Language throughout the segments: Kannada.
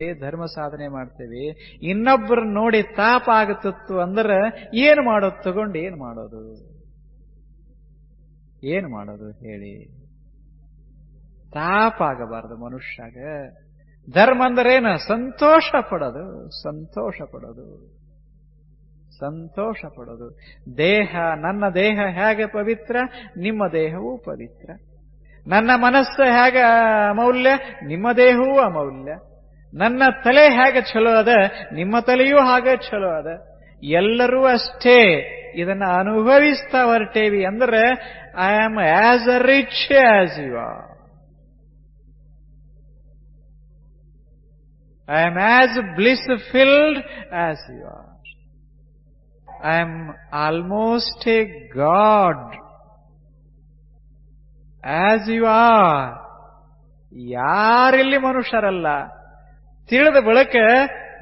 ಧರ್ಮ ಸಾಧನೆ ಮಾಡ್ತೇವೆ. ಇನ್ನೊಬ್ಬರು ನೋಡಿ ತಾಪ ಆಗುತ್ತಿತ್ತು ಅಂದ್ರೆ ಏನು ಮಾಡೋದು? ತಗೊಂಡು ಏನು ಮಾಡೋದು? ಏನು ಮಾಡೋದು ಹೇಳಿ? ತಾಪ ಆಗಬಾರದು ಮನುಷ್ಯಾಗ. ಧರ್ಮ ಅಂದ್ರೇನು ಸಂತೋಷ ಪಡೋದು. ಸಂತೋಷ ಪಡೋದು. ಸಂತೋಷ ಪಡೋದು. ದೇಹ, ನನ್ನ ದೇಹ ಹೇಗೆ ಪವಿತ್ರ? ನಿಮ್ಮ ದೇಹವೂ ಪವಿತ್ರ. ನನ್ನ ಮನಸ್ಸು ಹೇಗೆ ಅಮೌಲ್ಯ? ನಿಮ್ಮ ದೇಹವೂ ಅಮೌಲ್ಯ. ನನ್ನ ತಲೆ ಹೇಗೆ ಚಲೋ ಅದ, ನಿಮ್ಮ ತಲೆಯೂ ಹಾಗೆ ಚಲೋ ಅದ. ಎಲ್ಲರೂ ಅಷ್ಟೇ. ಇದನ್ನ ಅನುಭವಿಸ್ತಾ ಹೊರಟೇವಿ ಅಂದ್ರೆ I am as a rich as you are I am as bliss filled as you are I am almost a god as you are ಯಾರಿಲ್ಲಿ ಮನುಷ್ಯರಲ್ಲ? ತಿಳಿದ ಬಳಕ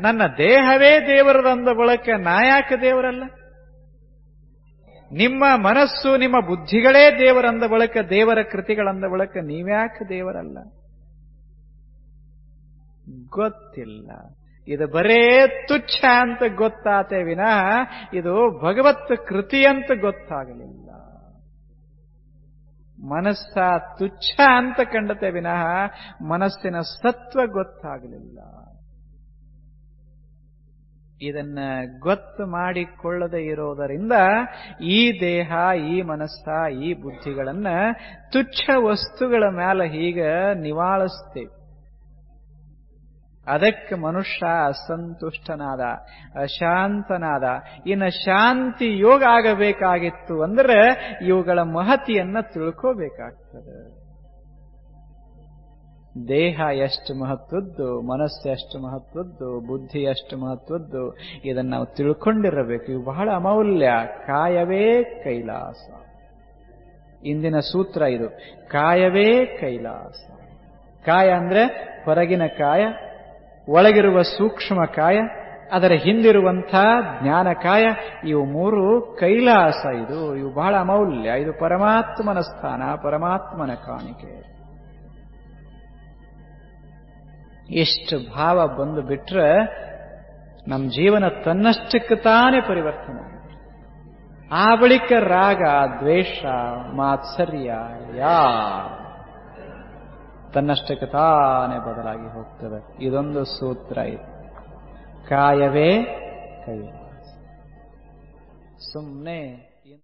ನನ್ನ ದೇಹವೇ ದೇವರದಂದ ಬಳಕ ನಾ ಯಾಕೆ ದೇವರಲ್ಲ? ನಿಮ್ಮ ಮನಸ್ಸು, ನಿಮ್ಮ ಬುದ್ಧಿಗಳೇ ದೇವರಂದ ಬಳಕ, ದೇವರ ಕೃತಿಗಳಂದ ಬಳಕ ನೀವ್ಯಾಕೆ ದೇವರಲ್ಲ? ಗೊತ್ತಿಲ್ಲ. ಇದು ಬರೇ ತುಚ್ಛ ಅಂತ ಗೊತ್ತಾತೆ ವಿನಃ ಇದು ಭಗವತ್ ಕೃತಿ ಅಂತ ಗೊತ್ತಾಗಲಿಲ್ಲ. ಮನಸ್ಸ ತುಚ್ಛ ಅಂತ ಕಂಡತೆ ವಿನಃ ಮನಸ್ಸಿನ ಸತ್ವ ಗೊತ್ತಾಗಲಿಲ್ಲ. ಇದನ್ನ ಗೊತ್ತು ಮಾಡಿಕೊಳ್ಳದೆ ಇರೋದರಿಂದ ಈ ದೇಹ, ಈ ಮನಸ್ಸ, ಈ ಬುದ್ಧಿಗಳನ್ನ ತುಚ್ಛ ವಸ್ತುಗಳ ಮೇಲೆ ಹೀಗೆ ನಿವಾಳಿಸ್ತೇವೆ. ಅದಕ್ಕೆ ಮನುಷ್ಯ ಅಸಂತುಷ್ಟನಾದ, ಅಶಾಂತನಾದ. ಇನ್ನು ಶಾಂತಿ ಯೋಗ ಆಗಬೇಕಾಗಿತ್ತು ಅಂದ್ರೆ ಇವುಗಳ ಮಹತಿಯನ್ನ ತಿಳ್ಕೋಬೇಕಾಗ್ತದೆ. ದೇಹ ಎಷ್ಟು ಮಹತ್ವದ್ದು, ಮನಸ್ಸು ಎಷ್ಟು ಮಹತ್ವದ್ದು, ಬುದ್ಧಿ ಎಷ್ಟು ಮಹತ್ವದ್ದು, ಇದನ್ನು ನಾವು ತಿಳ್ಕೊಂಡಿರಬೇಕು. ಇವು ಬಹಳ ಅಮೌಲ್ಯ. ಕಾಯವೇ ಕೈಲಾಸ. ಇಂದಿನ ಸೂತ್ರ ಇದು. ಕಾಯವೇ ಕೈಲಾಸ. ಕಾಯ ಅಂದ್ರೆ ಹೊರಗಿನ ಕಾಯ ಒಳಗಿರುವ ಸೂಕ್ಷ್ಮ ಕಾಯ, ಅದರ ಹಿಂದಿರುವಂಥ ಜ್ಞಾನಕಾಯ ಇವು ಮೂರು ಕೈಲಾಸ ಇದು. ಇವು ಬಹಳ ಅಮೌಲ್ಯ. ಇದು ಪರಮಾತ್ಮನ ಸ್ಥಾನ, ಪರಮಾತ್ಮನ ಕಾಣಿಕೆ. ಎಷ್ಟು ಭಾವ ಬಂದು ಬಿಟ್ರೆ ನಮ್ಮ ಜೀವನ ತನ್ನಷ್ಟಕ್ಕೆ ತಾನೇ ಪರಿವರ್ತನೆ ಆ ಬಳಿಕ ರಾಗ, ದ್ವೇಷ, ಮಾತ್ಸರ್ಯ ಯಾ ತನ್ನಷ್ಟಕ್ಕೆ ತಾನೇ ಬದಲಾಗಿ ಹೋಗ್ತದೆ. ಇದೊಂದು ಸೂತ್ರ ಇದೆ. ಕಾಯವೇ ಕೈ. ಸುಮ್ಮನೆ